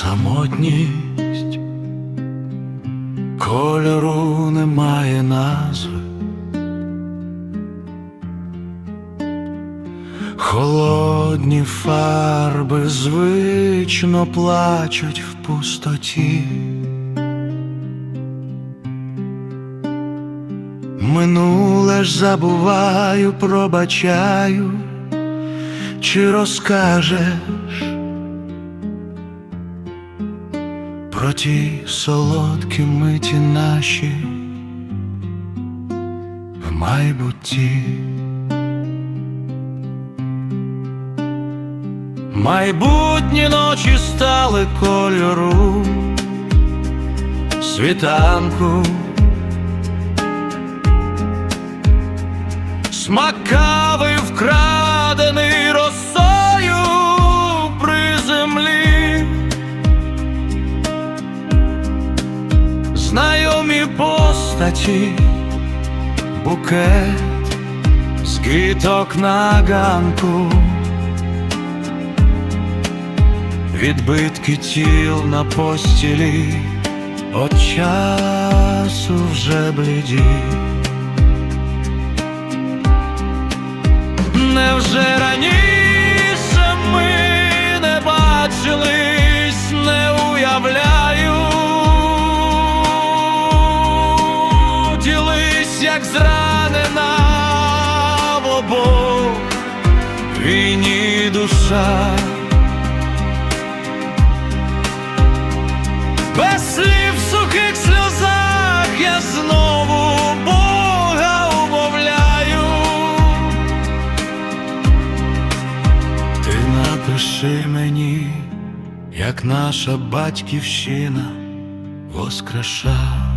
самотність кольору немає назви, холодні фарби звично плачуть в пустоті. Минуле ж забуваю, пробачаю, чи розкажеш. Про ті солодкі миті наші в майбутті. Майбутні ночі стали кольору світанку. Смак кави Знайомі постаті, букет з квіток на ганку. Відбитки тіл на постілі, от часу вже бліді. Невже раніше як зранена в обох війні душа. Без слів в сухих сльозах я знову Бога умовляю. Ти напиши мені, як наша батьківщина воскреша.